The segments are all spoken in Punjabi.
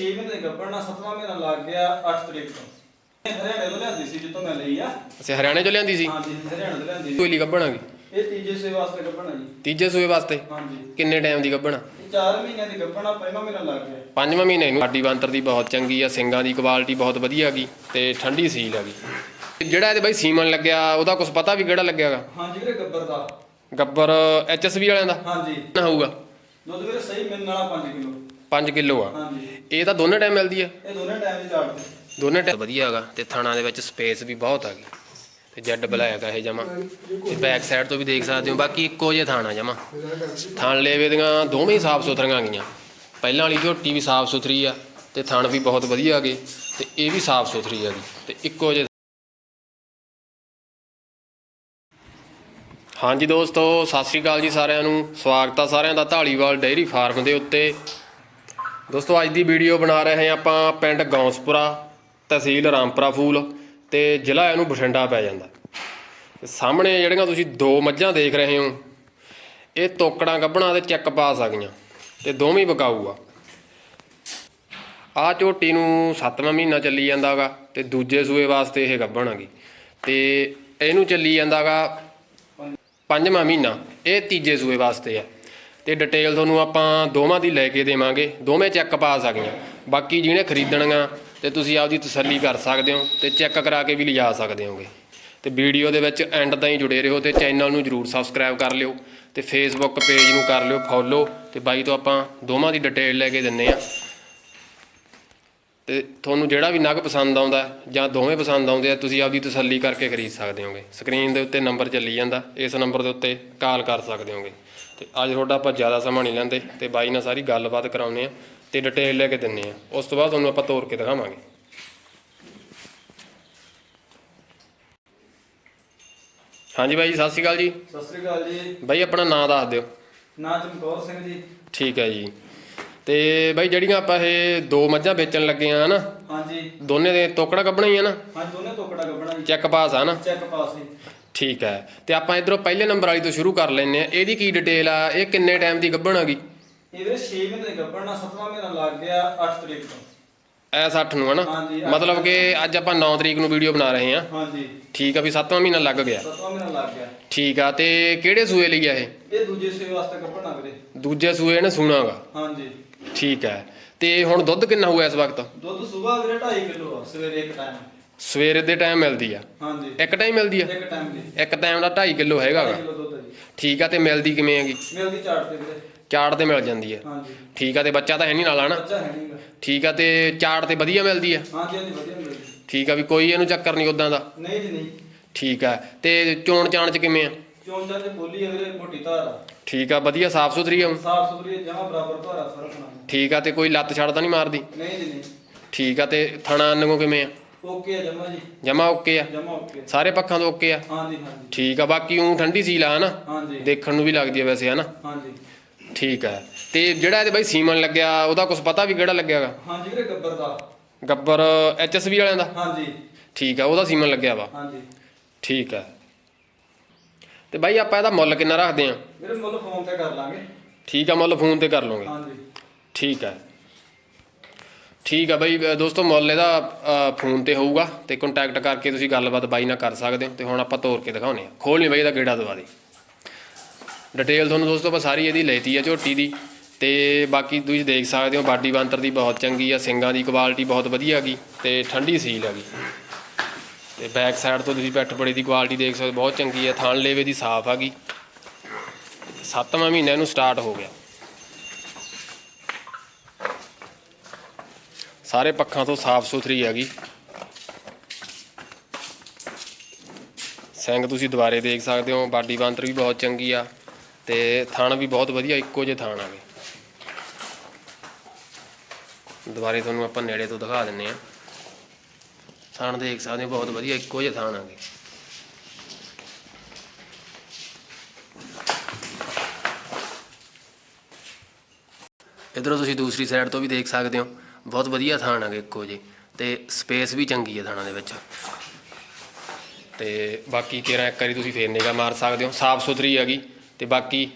6 ਮਹੀਨੇ ਦੀ ਗੱਭਣ ਨਾਲ 7ਵਾਂ ਮਹੀਨਾ ਲੱਗ ਗਿਆ 8 ਤਰੀਕ ਤੋਂ। ਇਹ ਹਰਿਆਣੇ ਤੋਂ ਲਿਆਂਦੀ ਸੀ ਜਿੱਥੋਂ ਮੈਂ ਲਈ ਆ। ਅਸੀਂ ਹਰਿਆਣੇ ਚੋਂ ਲਿਆਂਦੀ ਸੀ? ਹਾਂਜੀ ਹਰਿਆਣੇ ਤੋਂ ਲਿਆਂਦੀ ਸੀ। ਕੋਈ ਲਈ ਗੱਭਣਾਗੀ ਇਹ ਤੀਜੇ ਸੂਏ ਵਾਸਤੇ ਗੱਭਣ ਆ ਜੀ। ਤੀਜੇ ਸੂਏ ਵਾਸਤੇ? ਹਾਂਜੀ। ਕਿੰਨੇ ਟਾਈਮ ਦੀ ਗੱਭਣ ਇਹ 4 ਮਹੀਨਿਆਂ ਦੀ ਗੱਭਣ ਆ ਪੰਜਵਾਂ ਮਹੀਨਾ ਲੱਗ ਗਿਆ। ਪੰਜਵਾਂ ਮਹੀਨੇ ਨੂੰ ਸਾਡੀ ਬਾਂਤਰ ਦੀ ਬਹੁਤ ਚੰਗੀ ਆ ਸਿੰਗਾਂ ਦੀ ਕੁਆਲਿਟੀ ਬਹੁਤ ਵਧੀਆ ਹੈਗੀ ਤੇ ਠੰਡੀ ਸੀਲ ਹੈਗੀ ਜਿਹੜਾ ਇਹਦੇ ਬਾਈ ਸੀਮਨ ਲੱਗਿਆ ਉਹਦਾ ਕੁਝ ਪਤਾ ਵੀ ਕਿਹੜਾ ਲੱਗਿਆਗਾ? ਹਾਂਜੀ ਵੀਰੇ ਗੱਬਰ ਦਾ। ਗੱਬਰ ਐਚਐਸਬੀ ਵਾਲਿਆਂ ਦਾ? ਹਾਂਜੀ। ਨਾ ਹੋਊਗਾ? ਦੁੱਧ ਵੀਰੇ ਸਹੀ ਮਿਲਣ ਵਾਲਾ 5 ਕਿਲੋ। 5 ਕਿਲੋ ਆ। ਹਾਂਜੀ। ਇਹ ਤਾਂ ਦੋਨੇ ਟਾਈਮ ਮਿਲਦੀ ਆ। ਇਹ ਦੋਨੇ ਟਾਈਮ ਦੀ ਦੇ ਦੋਨੇ ਟਾਈਮ ਵਧੀਆ ਹੈਗਾ। ਤੇ ਥਾਣਾ ਦੇ ਵਿੱਚ ਸਪੇਸ ਵੀ ਬਹੁਤ ਹੈਗੀ ਤੇ ਜੈਡ ਬਲੈਕ ਆ ਇਹ ਜਮਾ। ਤੇ ਬੈਕ ਸਾਈਡ ਤੋਂ ਵੀ ਦੇਖ ਸਕਦੇ ਹੋ। ਬਾਕੀ ਇੱਕੋ ਜਿਹਾ ਥਾਣਾ ਜਮਾ। ਥਣ ਲੇਵੇ ਦੀਆਂ ਦੋਵੇਂ ਹੀ ਸਾਫ਼ ਸੁਥਰੀਆਂ ਗਈਆਂ। ਪਹਿਲਾਂ ਵਾਲੀ ਝੋਟੀ ਵੀ ਸਾਫ਼ ਸੁਥਰੀ ਆ ਤੇ ਥਣ ਵੀ ਬਹੁਤ ਵਧੀਆ ਹੈਗੇ। ਤੇ ਇਹ ਵੀ ਸਾਫ਼ ਸੁਥਰੀ ਹੈਗੀ ਤੇ ਇੱਕੋ ਜਿਹੇ ਹਾਂਜੀ ਦੋਸਤੋ ਸਤਿ ਸ਼੍ਰੀ ਅਕਾਲ ਜੀ ਸਾਰਿਆਂ ਨੂੰ। ਸਵਾਗਤ ਆ ਸਾਰਿਆਂ ਦਾ ਢਾਲੀਵਾਲ ਡੇਅਰੀ ਫਾਰਮ ਦੇ ਉੱਤੇ। ਦੋਸਤੋ, ਅੱਜ ਦੀ ਵੀਡੀਓ ਬਣਾ ਰਹੇ ਹਾਂ ਆਪਾਂ ਪਿੰਡ ਗੌਂਸਪੁਰਾ, ਤਹਿਸੀਲ ਰਾਮਪੁਰਾ ਫੂਲ ਤੇ ਜ਼ਿਲ੍ਹਾ ਇਹਨੂੰ ਬਠਿੰਡਾ ਪੈ ਜਾਂਦਾ। ਸਾਹਮਣੇ ਜਿਹੜੀਆਂ ਤੁਸੀਂ ਦੋ ਮੱਝਾਂ ਦੇਖ ਰਹੇ ਹੋ, ਇਹ ਤੋਕੜਾਂ ਗੱਭਣਾ ਤੇ ਚੱਕ ਪਾਸ ਆ ਗਈਆਂ ਤੇ ਦੋਵੇਂ ਬਕਾਊ ਵਿਕਾਊ ਆ। ਆ ਝੋਟੀ ਨੂੰ 7ਵਾਂ ਮਹੀਨਾ ਚੱਲੀ ਜਾਂਦਾਗਾ ਤੇ ਦੂਜੇ ਸੂਏ ਵਾਸਤੇ ਇਹ ਗੱਭਣ ਹੈਗੀ ਤੇ ਇਹਨੂੰ ਚੱਲੀ ਜਾਂਦਾਗਾ ਪੰਜਵਾਂ ਮਹੀਨਾ, ਇਹ ਤੀਜੇ ਸੂਏ ਵਾਸਤੇ ਆ। ਤੇ ਡਿਟੇਲ ਤੁਹਾਨੂੰ ਆਪਾਂ ਦੋਵਾਂ ਦੀ ਲੈ ਕੇ ਦੇਵਾਂਗੇ। ਦੋਵੇਂ ਚੈੱਕ ਪਾ ਸਕੀਆਂ ਬਾਕੀ ਜਿਹਨੇ ਖਰੀਦਣੀਆਂ ਤੇ ਤੁਸੀਂ ਆਪਦੀ ਤਸੱਲੀ ਕਰ ਸਕਦੇ ਹੋ ਤੇ ਚੈੱਕ ਕਰਾ ਕੇ ਵੀ ਲਿਜਾ ਸਕਦੇ ਹੋਗੇ। ਤੇ ਵੀਡੀਓ ਦੇ ਵਿੱਚ ਐਂਡ ਤਾਈਂ ਜੁੜੇ ਰਹੋ ਤੇ ਚੈਨਲ ਨੂੰ ਜਰੂਰ ਸਬਸਕ੍ਰਾਈਬ ਕਰ ਲਿਓ ਤੇ ਫੇਸਬੁੱਕ ਪੇਜ ਨੂੰ ਕਰ ਲਿਓ ਫੋਲੋ ਤੇ ਬਾਈ ਤੋਂ ਆਪਾਂ ਦੋਵਾਂ ਦੀ ਡਿਟੇਲ ਲੈ ਕੇ ਦਿੰਨੇ ਆ। ਤੇ ਤੁਹਾਨੂੰ ਜਿਹੜਾ ਵੀ ਨਗ ਪਸੰਦ ਆਉਂਦਾ ਜਾਂ ਦੋਵੇਂ ਪਸੰਦ ਆਉਂਦੇ ਆ, ਤੁਸੀਂ ਆਪਦੀ ਤਸੱਲੀ ਕਰਕੇ ਖਰੀਦ ਸਕਦੇ ਹੋਗੇ। ਸਕਰੀਨ ਦੇ ਉੱਤੇ ਨੰਬਰ ਚੱਲੀ ਜਾਂਦਾ, ਇਸ ਨੰਬਰ ਦੇ ਉੱਤੇ ਕਾਲ ਕਰ ਸਕਦੇ ਹੋਗੇ। ਤੇ ਅੱਜ ਤੁਹਾਡਾ ਆਪਾਂ ਜ਼ਿਆਦਾ ਸਮਾਂ ਨਹੀਂ ਲੈਂਦੇ ਤੇ ਬਾਈ ਨਾਲ ਸਾਰੀ ਗੱਲਬਾਤ ਕਰਾਉਂਦੇ ਆ ਤੇ ਡਿਟੇਲ ਲੈ ਕੇ ਦਿੰਨੇ ਆ ਉਸ ਤੋਂ ਬਾਅਦ ਤੁਹਾਨੂੰ ਆਪਾਂ ਤੋਰ ਕੇ ਦਿਖਾਵਾਂਗੇ। ਹਾਂਜੀ ਬਾਈ ਜੀ ਸਤਿ ਸ਼੍ਰੀ ਅਕਾਲ ਜੀ। ਸਤਿ ਸ੍ਰੀ ਅਕਾਲ ਜੀ। ਬਾਈ ਆਪਣਾ ਨਾਮ ਦੱਸ ਦਿਓ। ਨਾਂ ਚਮਕੌਰ ਸਿੰਘ ਜੀ। ਠੀਕ ਹੈ ਜੀ। ਤੇ ਬਾਈ ਜਿਹੜੀਆਂ ਆਪਾਂ ਇਹ ਦੋ ਮੱਝਾਂ ਵੇਚਣ ਲੱਗੇ ਆ ਹਨਾ? ਹਾਂਜੀ। ਦੋਨੇ ਦੇ ਤੋਕੜਾ ਕੱਢਣਾ ਹੀ ਆ ਨਾ? ਹਾਂਜੀ ਦੋਨੇ ਤੋਕੜਾ ਗੱਭਣਾ ਜੀ। ਚੈੱਕ ਪਾਸ ਆ ਨਾ? ਚੈੱਕ ਪਾਸ ਜੀ। ਠੀਕ ਹੈ। ਤੇ ਆਪਾਂ ਇਧਰੋਂ ਪਹਿਲੇ ਨੰਬਰ ਵਾਲੀ ਤੋਂ ਸ਼ੁਰੂ ਕਰ ਲੈਨੇ ਆ ਇਹਦੀ ਕੀ ਡਿਟੇਲ ਆ? ਇਹ ਕਿੰਨੇ ਟਾਈਮ ਦੀ ਗੱਭਣ ਹੈਗੀ ਇਹ ਵੀਰੇ 6 ਮਹੀਨੇ ਗੱਭਣ ਨਾਲ 7ਵਾਂ ਮਹੀਨਾ ਲੱਗ ਗਿਆ 8 ਤਰੀਕ ਤੋਂ। ਐ 60 ਨੂੰ ਹਨਾ? ਹਾਂਜੀ, ਅੱਠ ਮਤਲਬ ਕਿ ਅੱਜ ਆਪਾਂ 9 ਤਰੀਕ ਨੂੰ ਵੀਡੀਓ ਬਣਾ ਰਹੇ ਆ ਹਾਂਜੀ। ਠੀਕ ਆ ਵੀ 7ਵਾਂ ਮਹੀਨਾ ਲੱਗ ਗਿਆ। 7ਵਾਂ ਮਹੀਨਾ ਲੱਗ ਗਿਆ। ਠੀਕ ਆ ਤੇ ਕਿਹੜੇ ਸੂਏ ਲਈ ਆ ਇਹ? ਇਹ ਦੂਜੇ ਸੂਏ ਵਾਸਤੇ ਗੱਭਣ ਆ ਵੀਰੇ। ਦੂਜੇ ਸੂਏ ਨੇ ਸੁਣਾਗਾ ਹਾਂਜੀ। ਠੀਕ ਹੈ। ਤੇ ਹੁਣ ਦੁੱਧ ਕਿੰਨਾ ਹੋਊਗਾ ਇਸ ਵਕਤ? ਦੁੱਧ ਸਵੇਰ ਵੀਰੇ 2.5 ਕਿਲੋ ਆ ਸਵੇਰੇ ਇੱਕ ਟਾਈਮ ਸਵੇਰੇ ਦੇ ਟਾਈਮ ਮਿਲਦੀ ਆ। ਹਾਂਜੀ। ਇੱਕ ਟਾਈਮ ਮਿਲਦੀ ਆ? ਇੱਕ ਟਾਈਮ ਦੀ। ਇੱਕ ਟਾਈਮ ਦਾ 2.5 ਕਿਲੋ ਹੈਗਾ 2.5 ਗਾ ਕਿਲੋ ਦੁੱਧ ਆ ਜੀ। ਠੀਕ ਆ ਤੇ ਮਿਲਦੀ ਕਿਵੇਂ ਹੈਗੀ? ਮਿਲਦੀ ਝਾੜ ਤੇ ਵੀਰੇ। ਚਾੜ ਤੇ ਮਿਲ ਜਾਂਦੀ ਆ। ਹਾਂਜੀ। ਠੀਕ ਆ ਤੇ ਬੱਚਾ ਤਾਂ ਹੈ ਨਹੀਂ ਨਾਲ ਹਨਾ? ਬੱਚਾ ਹੈ ਨਹੀਂਗਾ ਠੀਕ ਆ ਤੇ ਚਾੜ ਤੇ ਵਧੀਆ ਮਿਲਦੀ ਆ? ਹਾਂਜੀ ਹਾਂਜੀ ਵਧੀਆ ਮਿਲਦੀ ਠੀਕ ਆ ਵੀ ਕੋਈ ਇਹਨੂੰ ਚੱਕਰ ਨਹੀਂ ਉਦਾਂ ਦਾ? ਨਹੀਂ ਜੀ ਨਹੀਂ। ਠੀਕ ਆ ਤੇ ਚੋਣ ਚਾਣ ਚ ਕਿਵੇਂ ਆ? ਚੋਂ ਚਾਂ ਤੇ ਬੋਲੀ ਆ ਵੀਰੇ ਮੋਟੀ ਧਾਰ ਆ। ਠੀਕ ਆ ਵਧੀਆ ਸਾਫ਼ ਸੁਥਰੀ ਆ ਸਾਫ਼ ਸੁਥਰੀ ਜਮਾ ਬਰਾਬਰ ਧਾਰਾ ਸਾਰਾ ਖਾਣਾ ਠੀਕ ਆ ਤੇ ਕੋਈ ਲੱਤ ਛੱਡ ਤਾਂ ਨਹੀਂ ਮਾਰਦੀ? ਨਹੀਂ ਜੀ ਨਹੀਂ। ਠੀਕ ਆ ਤੇ ਥਣਾ ਅੰਨਗੋ ਕਿਵੇਂ ਆ? ਓਕੇ ਆ ਜਮਾ ਜੀ। ਜਮਾ ਓਕੇ ਆ? ਜਮਾ ਓਕੇ ਸਾਰੇ ਪੱਖਾਂ ਤੋਂ ਓਕੇ ਆ? ਹਾਂਜੀ ਹਾਂਜੀ। ਠੀਕ ਆ ਬਾਕੀ ਉਹ ਠੰਡੀ ਸੀਲ ਆ ਹਨਾ? ਹਾਂਜੀ। ਦੇਖਣ ਨੂੰ ਵੀ ਲੱਗਦੀ ਆ ਵੈਸੇ ਹਨਾ? ਹਾਂਜੀ। ਠੀਕ ਆ। ਤੇ ਜਿਹੜਾ ਇਹਦੇ ਬਾਈ ਸੀਮਨ ਲੱਗਿਆ ਉਹਦਾ ਕੁਝ ਪਤਾ ਵੀ ਕਿਹੜਾ ਲੱਗਿਆਗਾ ਹਾਂਜੀ ਵੀਰੇ ਗੱਬਰ ਦਾ। ਗੱਬਰ ਐਚਐਸਬੀ ਵਾਲਿਆਂ ਦਾ? ਹਾਂਜੀ। ਠੀਕ ਆ ਉਹਦਾ ਸੀਮਨ ਲੱਗਿਆ ਵਾ। ਹਾਂਜੀ। ਠੀਕ ਆ। ਤੇ ਬਾਈ ਆਪਾਂ ਇਹਦਾ ਮੁੱਲ ਕਿੰਨਾ ਰੱਖਦੇ ਆ? ਵੀਰੇ ਮੁੱਲ ਫੋਨ ਤੇ ਕਰ ਲਾਂਗੇ। ਠੀਕ ਆ ਮੁੱਲ ਫੋਨ ਤੇ ਕਰ ਲਓਗੇ ਹਾਂਜੀ। ਠੀਕ ਹੈ ਠੀਕ ਆ ਬਾਈ ਦੋਸਤੋ ਮੁੱਲ ਇਹਦਾ ਫੋਨ ਤੇ ਹੋਊਗਾ ਤੇ ਕੰਟੈਕਟ ਕਰਕੇ ਤੁਸੀਂ ਗੱਲਬਾਤ ਬਾਈ ਨਾਲ ਕਰ ਸਕਦੇ ਹੋ ਤੇ ਹੁਣ ਆਪਾਂ ਤੋਰ ਕੇ ਦਿਖਾਉਨੇ ਆ ਖੋਲ ਨਹੀਂ ਬਾਈ ਇਹਦਾ ਗੇੜਾ ਦਵਾ ਦੇ। ਡਿਟੇਲ ਤੁਹਾਨੂੰ ਦੋਸਤੋ ਆਪਾਂ ਸਾਰੀ ਇਹਦੀ ਲੈਤੀ ਆ ਝੋਟੀ ਦੀ ਤੇ ਬਾਕੀ ਤੁਸੀਂ ਦੇਖ ਸਕਦੇ ਹੋ ਬਾਡੀ ਬਾਂਤਰ ਦੀ ਬਹੁਤ ਚੰਗੀ ਆ, ਸਿੰਗਾਂ ਦੀ ਕੁਆਲਿਟੀ ਬਹੁਤ ਵਧੀਆ ਹੈਗੀ ਤੇ ਠੰਡੀ ਸੀਲ ਹੈਗੀ। ਤੇ ਬੈਕ ਸਾਈਡ ਤੋਂ ਤੁਸੀਂ ਪਿੱਠ ਬੜੀ ਦੀ ਕੁਆਲਿਟੀ ਦੇਖ ਸਕਦੇ ਬਹੁਤ ਚੰਗੀ ਆ ਥਾਣ ਲੇਵੇ ਦੀ ਸਾਫ਼ ਹੈਗੀ। ਸੱਤਵਾਂ ਮਹੀਨਾ ਇਹਨੂੰ ਸਟਾਰਟ ਹੋ ਗਿਆ। ਸਾਰੇ ਪੱਖਾਂ ਤੋਂ ਸਾਫ਼ ਸੁਥਰੀ ਹੈਗੀ। ਸਿੰਘ ਤੁਸੀਂ ਦੁਬਾਰੇ ਦੇਖ ਸਕਦੇ ਹੋ, ਬਾਡੀ ਬਾਂਤਰ ਵੀ ਬਹੁਤ ਚੰਗੀ ਆ ਤੇ ਥਣ ਵੀ ਬਹੁਤ ਵਧੀਆ, ਇੱਕੋ ਜਿਹੇ ਥਣ ਆਗੇ ਦੁਬਾਰੇ ਤੁਹਾਨੂੰ ਆਪਾਂ ਨੇੜੇ ਤੋਂ ਦਿਖਾ ਦਿੰਨੇ ਆ। ਥਣ ਦੇਖ ਸਕਦੇ ਹੋ, ਬਹੁਤ ਵਧੀਆ, ਇੱਕੋ ਜਿਹੇ ਥਣ ਆਗੇ ਇਧਰੋਂ ਤੁਸੀਂ ਦੂਸਰੀ ਸਾਈਡ ਤੋਂ ਵੀ ਦੇਖ ਸਕਦੇ ਹੋ। ਬਹੁਤ ਵਧੀਆ ਥਾਣ ਹੈਗੇ ਇੱਕੋ ਜਿਹੇ ਤੇ ਸਪੇਸ ਵੀ ਚੰਗੀ ਹੈ ਥਾਣਾ ਦੇ ਵਿੱਚ। ਤੇ ਬਾਕੀ ਕਿਹੜਾ ਇੱਕ ਵਾਰੀ ਤੁਸੀਂ ਫੇਰ ਨਿਗਾ ਮਾਰ ਸਕਦੇ ਹੋ ਸਾਫ਼ ਸੁਥਰੀ ਹੈਗੀ ਤੇ ਬਾਕੀ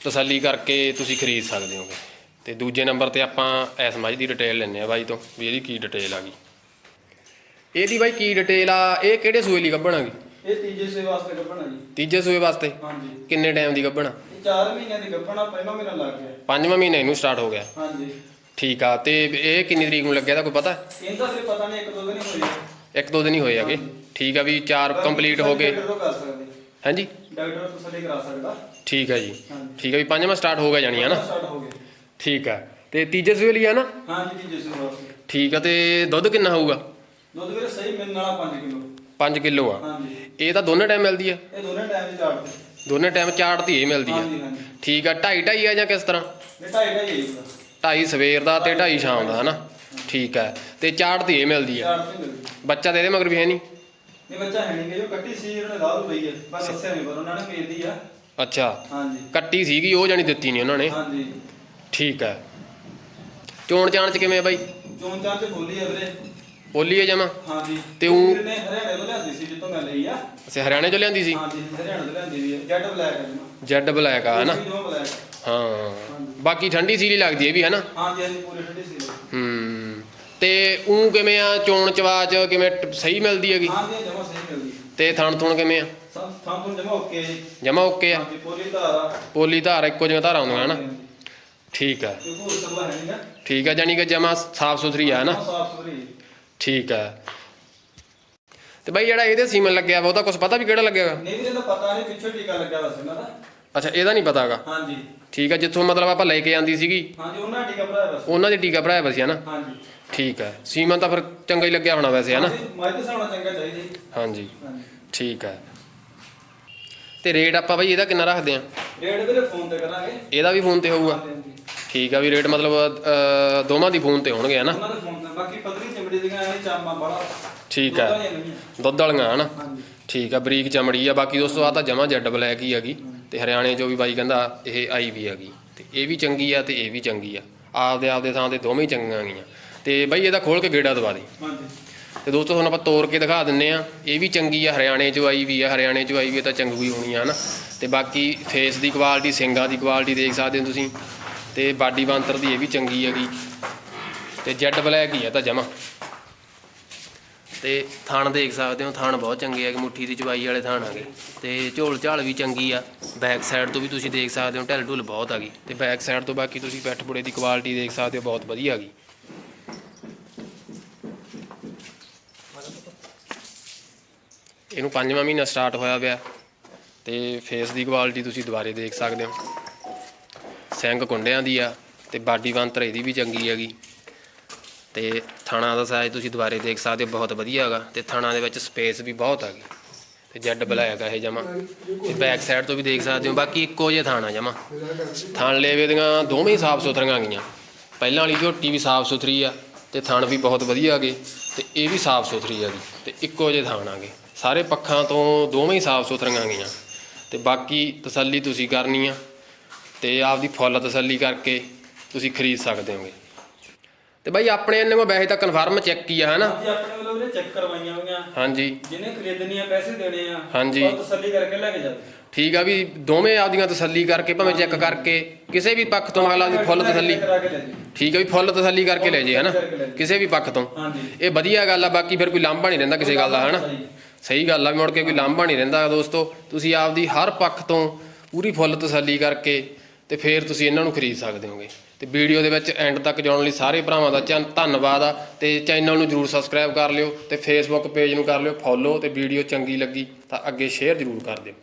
ਤਸੱਲੀ ਕਰਕੇ ਤੁਸੀਂ ਖਰੀਦ ਸਕਦੇ ਹੋਗੇ। ਤੇ ਦੂਜੇ ਨੰਬਰ ਤੇ ਆਪਾਂ ਇਸ ਮੱਝ ਦੀ ਡਿਟੇਲ ਲੈਣੇ ਆ ਬਾਈ ਤੋਂ ਵੀ ਇਹਦੀ ਕੀ ਡਿਟੇਲ ਆ ਗਈ। ਇਹਦੀ ਬਾਈ ਕੀ ਡਿਟੇਲ ਆ ਇਹ ਕਿਹੜੇ ਸੂਏ ਲਈ ਗੱਭਣ ਆ ਗਈ? ਇਹ ਤੀਜੇ ਸੇ ਵਾਸਤੇ ਗੱਭਣਾ ਜੀ। ਤੀਜੇ ਸੂਏ ਵਾਸਤੇ? ਹਾਂਜੀ। ਕਿੰਨੇ ਟਾਈਮ ਦੀ ਗੱਭਣ ਆ? ਇਹ 4 ਮਹੀਨਿਆਂ ਦੀ ਗੱਭਣਾ ਪਹਿਲਾ ਮਹੀਨਾ ਲੱਗ ਗਿਆ। ਪੰਜਵਾਂ ਮਹੀਨਾ ਇਹਨੂੰ ਸਟਾਰਟ ਹੋ ਗਿਆ। ਹਾਂਜੀ। ਠੀਕ ਆ ਤੇ ਇਹ ਕਿੰਨੀ ਤਰੀਕ ਨੂੰ ਲੱਗਿਆ ਤਾਂ ਕੋਈ ਪਤਾ? ਇਹਦਾ ਤੇ ਪਤਾ ਨਹੀਂ ਇੱਕ ਦੋ ਦਿਨ ਹੀ ਹੋਏ ਇੱਕ ਦੋ ਦਿਨ ਹੀ ਹੋਏ ਹੈਗੇ। ਠੀਕ ਆ ਵੀ ਚਾਰ ਕੰਪਲੀਟ ਹੋ ਗਏ। ਡਾਕਟਰ ਤੋਂ ਕਰ ਸਕਦੇ। ਹਾਂਜੀ? ਡਾਕਟਰ ਤਸੱਲੀ ਕਰਾ ਸਕਦਾ। ਠੀਕ ਆ ਜੀ। ਹਾਂਜੀ। ਠੀਕ ਆ ਵੀ ਪੰਜਵਾਂ ਸਟਾਰਟ ਹੋ ਗਿਆ ਜਾਣੀ ਹੈ ਨਾ? ਸਟਾਰਟ ਹੋ ਗਏ ਠੀਕ ਆ। ਤੇ ਤੀਜੇ ਸੂਏ ਲਈ ਆ ਨਾ? ਹਾਂਜੀ ਤੀਜੇ ਸੇ ਵਾਸਤੇ। ਠੀਕ ਆ ਤੇ ਦੁੱਧ ਕਿੰਨਾ ਹੋਊਗਾ? ਦੁੱਧ ਵੀਰੇ ਸਹੀ ਮਿਲਣ ਵਾਲਾ 5 ਕਿਲੋ। 5 ਕਿਲੋ ਆ। ਹਾਂਜੀ। ਇਹ ਤਾਂ ਦੋਨੇ ਟਾਈਮ ਮਿਲਦੀ ਆ? ਇਹ ਦੋਨੇ ਟਾਈਮ ਦੀ ਤੇ ਦੋਨੇ ਟਾਈਮ ਚਾੜਤੀ ਇਹ ਮਿਲਦੀ ਆ। ਹਾਂਜੀ ਹਾਂਜੀ। ਠੀਕ ਆ ਢਾਈ ਢਾਈ ਆ ਜਾਂ ਕਿਸ ਤਰ੍ਹਾਂ? ਇਹ ਢਾਈ ਢਾਈ ਹੈ ਇਹਦਾ ਢਾਈ ਸਵੇਰ ਦਾ ਤੇ ਢਾਈ ਸ਼ਾਮ ਦਾ ਹਨਾ? ਠੀਕ ਆ ਤੇ ਇਹ ਮਿਲਦੀ ਆ ਚਾਟ ਤੇ ਮਿਲਦੀ। ਬੱਚਾ ਦੇ ਇਹਦੇ ਮਗਰ ਵੀ ਹੈ ਨਹੀਂ? ਇਹ ਬੱਚਾ ਹੈ ਨਹੀਂ ਕਿ ਜੋ ਕੱਟੀ ਸੀ ਉਹਨਾਂ ਰਾਹ ਲਈ ਹੈ। ਬਸ ਦੱਸਿਆ ਨਹੀਂ ਪਰ ਉਹਨਾਂ ਨੇ ਭੇਜਦੀ ਆ। ਅੱਛਾ। ਹਾਂਜੀ। ਕੱਟੀ ਸੀਗੀ ਉਹ ਜਾਨੀ ਦਿੱਤੀ ਨਹੀਂ ਉਹਨਾਂ ਨੇ। ਹਾਂਜੀ। ਠੀਕ ਆ ਚੋਣ ਚਾਣ ਚ ਕਿਵੇਂ ਆ ਬਾਈ? ਚੋਣ ਚਾਂ ਚ ਬੋਲੀ ਹੈ ਵੀਰੇ। ਬੋਲੀ ਹੈ ਜਮਾ? ਹਾਂਜੀ। ਤੇ ਵੀਰ ਨੇ ਹਰਿਆਣੇ ਤੋਂ ਲਿਆਂਦੀ ਸੀ ਜਿੱਤੋਂ ਮੈਂ ਲਈ ਆ। ਅਸੀਂ ਹਰਿਆਣੇ ਚੋਂ ਲਿਆਂਦੀ ਸੀ? ਹਾਂਜੀ ਹਰਿਆਣੇ ਤੋਂ ਲਿਆਂਦੀ ਵੀ ਹੈ ਜੈਡ ਬਲੈਕ ਹੈ ਜੀ ਜੈਡ ਬਲੈਕ ਆ ਹਨਾ? ਹਾਂ। ਬਾਕੀ ਠੰਡੀ ਸੀਲੀ ਲੱਗਦੀ ਹੈ ਵੀ ਹਨਾ? ਹਾਂਜੀ ਹਾਂਜੀ ਪੂਰੀ ਠੰਡੀ ਸੀ ਹੂੰ ਤੇ ਉਹ ਕਿਵੇਂ ਆ? ਚੋਣ ਚਵਾਚ ਕਿਵੇਂ ਟ- ਸਹੀ ਮਿਲਦੀ ਹੈਗੀ? ਹਾਂਜੀ ਜਮਾ ਸਹੀ ਮਿਲਦੀ। ਤੇ ਥਣ ਥੁਣ ਕਿਵੇਂ ਆ? ਸਭ ਥਾਂ ਤੋਂ ਜਮਾ ਓਕੇ ਜੀ। ਜਮਾ ਓਕੇ ਆ? ਹਾਂਜੀ ਪੂਰੀ ਧਾਰਾ ਪੋਲੀ ਧਾਰ ਇੱਕੋ ਜਿਹੀਆਂ ਧਾਰਾਂ ਆਉਂਦੀਆਂ ਹਨਾ? ਠੀਕ ਆ। ਕੋਈ ਹੋਰ ਸਰਲਾ ਹੈ ਠੀਕ ਆ ਜਾਨੀ ਕਿ ਜਮਾ ਸਾਫ਼ ਸੁਥਰੀ ਆ ਸਾਫ਼ ਸੁਥਰੀ ਠੀਕ ਆ। ਤੇ ਬਾਈ ਜਿਹੜਾ ਇਹਦੇ ਸੀਮਨ ਲੱਗਿਆ ਵਾ ਉਹਦਾ ਕੁਝ ਪਤਾ ਵੀ ਕਿਹੜਾ ਲੱਗਿਆ ਵਾ? ਨਹੀਂ ਵੀਰੇ ਤਾਂ ਪਤਾ ਨਹੀਂ ਪਿੱਛੇ ਟੀਕਾ ਲੱਗਿਆ ਵਸ ਇਹਨਾਂ ਦਾ। ਅੱਛਾ ਇਹਦਾ ਨਹੀਂ ਪਤਾਗਾ ਹਾਂਜੀ। ਠੀਕ ਆ ਜਿੱਥੋਂ ਮਤਲਬ ਆਪਾਂ ਲੈ ਕੇ ਆਂਦੀ ਸੀਗੀ। ਹਾਂਜੀ ਉਹਨਾਂ ਦਾ ਟੀਕਾ ਭਰਾਇਆ ਬਸ ਉਹਨਾਂ ਦੇ ਟੀਕਾ ਭਰਾਇਆ ਵਾ ਸੀ ਹਨਾ? ਹਾਂਜੀ। ਠੀਕ ਆ ਸੀਮਨ ਤਾਂ ਫਿਰ ਚੰਗਾ ਹੀ ਲੱਗਿਆ ਹੋਣਾ ਵੈਸੇ ਹਨਾ? ਮੈਂ ਤਾਂ ਸਾਉਣਾ ਚੰਗਾ ਚਾਹੀਦਾ ਜੀ। ਹਾਂਜੀ। ਠੀਕ ਆ। ਤੇ ਰੇਟ ਆਪਾਂ ਬਾਈ ਇਹਦਾ ਕਿੰਨਾ ਰੱਖਦੇ ਆ? ਰੇਟ ਵੀਰੇ ਫੋਨ ਤੇ ਕਰਾਂਗੇ। ਇਹਦਾ ਵੀ ਫੋਨ ਤੇ ਹੋਊਗਾ। ਠੀਕ ਆ ਵੀ ਰੇਟ ਮਤਲਬ ਦੋਵਾਂ ਦੀ ਫੋਨ ਤੇ ਹੋਣਗੇ ਹਨਾ? ਉਹਨਾਂ ਦੇ ਫੋਨ ਤੇ ਬਾਕੀ ਪਤਲੀ ਚਮੜੀ ਦੀਆਂ ਇਹ ਚਾਮਾ ਬੜਾ ਠੀਕ ਆ। ਦੁੱਧ ਵਾਲੀਆਂ ਹਨਾ? ਹਾਂਜੀ। ਠੀਕ ਆ ਬਰੀਕ ਚਮੜੀ ਆ ਬਾਕੀ ਦੋਸਤੋ ਆ ਤਾਂ ਜਮਾ ਜੈਡ ਬਲੈਕ ਹੀ ਹੈਗੀ ਤੇ ਹਰਿਆਣੇ ਚੋਂ ਵੀ ਬਾਈ ਕਹਿੰਦਾ ਇਹ ਆਈ ਵੀ ਹੈਗੀ। ਤੇ ਇਹ ਵੀ ਚੰਗੀ ਆ ਤੇ ਇਹ ਵੀ ਚੰਗੀ ਆ। ਆਪਦੇ ਆਪਦੇ ਥਾਂ ਤੇ ਦੋਵੇਂ ਹੀ ਚੰਗੀਆਂ ਗਈਆਂ। ਤੇ ਬਾਈ ਇਹਦਾ ਖੋਲ ਕੇ ਗੇੜਾ ਦਵਾ ਦੇ। ਹਾਂਜੀ। ਤੇ ਦੋਸਤੋ ਤੁਹਾਨੂੰ ਆਪਾਂ ਤੋੜ ਕੇ ਦਿਖਾ ਦਿੰਨੇ ਆ। ਇਹ ਵੀ ਚੰਗੀ ਆ ਹਰਿਆਣੇ ਚੋਂ ਆਈ ਵੀ ਆ ਹਰਿਆਣੇ ਚੋਂ ਆਈ ਵੀ ਤਾਂ ਚੰਗੀ ਹੋਣੀ ਆ ਹਨਾ ਤੇ ਬਾਕੀ ਫੇਸ ਦੀ ਕੁਆਲਿਟੀ ਸਿੰਗਾਂ ਦੀ ਕੁਆਲਿਟੀ ਦੇਖ ਸਕਦੇ ਹੋ ਤੁਸੀਂ। ਤੇ ਬਾਡੀ ਬਾਂਤਰ ਦੀ ਇਹ ਵੀ ਚੰਗੀ ਹੈਗੀ। ਤੇ ਜੈਡ ਬਲੈਕ ਹੀ ਆ ਤਾਂ ਜਮਾ। ਤੇ ਥਣ ਦੇਖ ਸਕਦੇ ਹੋ, ਥਣ ਬਹੁਤ ਚੰਗੇ ਆ ਕਿ ਮੁੱਠੀ ਦੀ ਚਵਾਈ ਵਾਲੇ ਥਣ ਆਗੇ ਤੇ ਝੋਲ ਝਾਲ ਵੀ ਚੰਗੀ ਆ ਬੈਕ ਸਾਈਡ ਤੋਂ ਵੀ ਤੁਸੀਂ ਦੇਖ ਸਕਦੇ ਹੋ, ਢਿੱਲ ਢੁੱਲ ਬਹੁਤ ਆ ਗਈ ਤੇ ਬੈਕ ਸਾਈਡ ਤੋਂ ਬਾਕੀ ਤੁਸੀਂ ਪੈਠ ਬੁੜੇ ਦੀ ਕੁਆਲਿਟੀ ਦੇਖ ਸਕਦੇ ਹੋ, ਬਹੁਤ ਵਧੀਆ ਆ ਗਈ ਇਹਨੂੰ ਪੰਜਵਾਂ ਮਹੀਨਾ ਸਟਾਰਟ ਹੋਇਆ ਪਿਆ, ਤੇ ਫੇਸ ਦੀ ਕੁਆਲਿਟੀ ਤੁਸੀਂ ਦੁਬਾਰੇ ਦੇਖ ਸਕਦੇ ਹੋ। ਸਿੰਘ ਕੁੰਡਿਆਂ ਦੀ ਆ, ਤੇ ਬਾਡੀ ਬੰਤਰ ਇਹਦੀ ਵੀ ਚੰਗੀ ਹੈਗੀ। ਤੇ ਥਾਣਾ ਦਾ ਸਾਈਜ਼ ਤੁਸੀਂ ਦੁਬਾਰੇ ਦੇਖ ਸਕਦੇ ਹੋ, ਬਹੁਤ ਵਧੀਆ ਹੈਗਾ ਤੇ ਥਾਣਾ ਦੇ ਵਿੱਚ ਸਪੇਸ ਵੀ ਬਹੁਤ ਹੈਗੀ। ਤੇ ਜੈਡ ਬਲੈਕ ਆ ਇਹ ਜਮਾ। ਤੇ ਬੈਕ ਸਾਈਡ ਤੋਂ ਵੀ ਦੇਖ ਸਕਦੇ ਹੋ, ਬਾਕੀ ਇੱਕੋ ਜਿਹਾ ਥਾਣਾ ਜਮਾ। ਥਣ ਲੇਵੇ ਦੀਆਂ ਦੋਵੇਂ ਹੀ ਸਾਫ਼ ਸੁਥਰੀਆਂ ਗਈਆਂ। ਪਹਿਲਾਂ ਵਾਲੀ ਝੋਟੀ ਵੀ ਸਾਫ਼ ਸੁਥਰੀ ਆ ਤੇ ਥਣ ਵੀ ਬਹੁਤ ਵਧੀਆ ਹੈਗੇ ਤੇ ਇਹ ਵੀ ਸਾਫ਼ ਸੁਥਰੀ ਹੈਗੀ ਤੇ ਇੱਕੋ ਜਿਹੇ ਆ ਗਏ ਸਾਰੇ ਪੱਖਾਂ ਤੋਂ ਦੋਵੇਂ ਹੀ ਸਾਫ਼ ਸੁਥਰੀਆਂ ਗਈਆਂ। ਤੇ ਬਾਕੀ ਤਸੱਲੀ ਤੁਸੀਂ ਕਰਨੀ ਆ ਤੇ ਆਪਦੀ ਫੁੱਲ ਤਸੱਲੀ ਕਰਕੇ ਤੁਸੀਂ ਖਰੀਦ ਸਕਦੇ ਹੋਗੇ। ਤੇ ਬਾਈ ਆਪਣੇ ਇਹਨਾਂ ਕੋਲ ਵੈਸੇ ਤਾਂ ਕਨਫਰਮ ਚੈੱਕ ਹੀ ਆ ਹਨਾ? ਹਾਂਜੀ ਆਪਣੇ ਵੱਲੋਂ ਵੀਰੇ ਚੈੱਕ ਕਰਵਾਈਆਂ ਹੋਈਆਂ। ਹਾਂਜੀ। ਜਿਹਨੇ ਖਰੀਦਣੀ ਆ ਪੈਸੇ ਦੇਣੇ ਆ ਹਾਂਜੀ। ਉਹ ਤਸੱਲੀ ਕਰਕੇ ਲੈ ਕੇ ਜਾਵੇ। ਠੀਕ ਆ ਵੀ ਦੋਵੇਂ ਆਪਦੀਆਂ ਤਸੱਲੀ ਕਰਕੇ ਭਾਵੇਂ ਚੈੱਕ ਕਰਕੇ ਕਿਸੇ ਵੀ ਪੱਖ ਤੋਂ ਅਗਲਾ ਦੀ ਫੁੱਲ ਤਸੱਲੀ। ਠੀਕ ਆ ਵੀ ਫੁੱਲ ਤਸੱਲੀ ਕਰਕੇ ਲੈ ਜੇ ਹਨਾ? ਕਿਸੇ ਵੀ ਪੱਖ ਤੋਂ। ਹਾਂਜੀ। ਇਹ ਵਧੀਆ ਗੱਲ ਆ ਬਾਕੀ ਫਿਰ ਕੋਈ ਲਾਂਭਾ ਨਹੀਂ ਰਹਿੰਦਾ ਕਿਸੇ ਗੱਲ ਦਾ ਹਨਾ? ਸਹੀ ਗੱਲ ਆ ਵੀ ਮੁੜ ਕੇ ਕੋਈ ਲਾਂਭਾ ਨਹੀਂ ਰਹਿੰਦਾ ਦੋਸਤੋ। ਤੁਸੀਂ ਆਪਦੀ ਹਰ ਪੱਖ ਤੋਂ ਪੂਰੀ ਫੁੱਲ ਤਸੱਲੀ ਕਰਕੇ ਤੇ ਫਿਰ ਤੁਸੀਂ ਇਹਨਾਂ ਨੂੰ ਖਰੀਦ ਸਕਦੇ ਹੋਗੇ। ਤੇ ਵੀਡੀਓ ਦੇ ਵਿੱਚ ਐਂਡ ਤੱਕ ਜਾਣ ਲਈ ਸਾਰੇ ਭਰਾਵਾਂ ਦਾ ਚੰਨ ਧੰਨਵਾਦ ਆ। ਤੇ ਚੈਨਲ ਨੂੰ ਜਰੂਰ ਸਬਸਕ੍ਰਾਈਬ ਕਰ ਲਿਓ ਤੇ ਫੇਸਬੁੱਕ ਪੇਜ ਨੂੰ ਕਰ ਲਿਓ ਫੋਲੋ ਤੇ ਵੀਡੀਓ ਚੰਗੀ ਲੱਗੀ ਤਾਂ ਅੱਗੇ ਸ਼ੇਅਰ ਜਰੂਰ ਕਰ ਦਿਓ।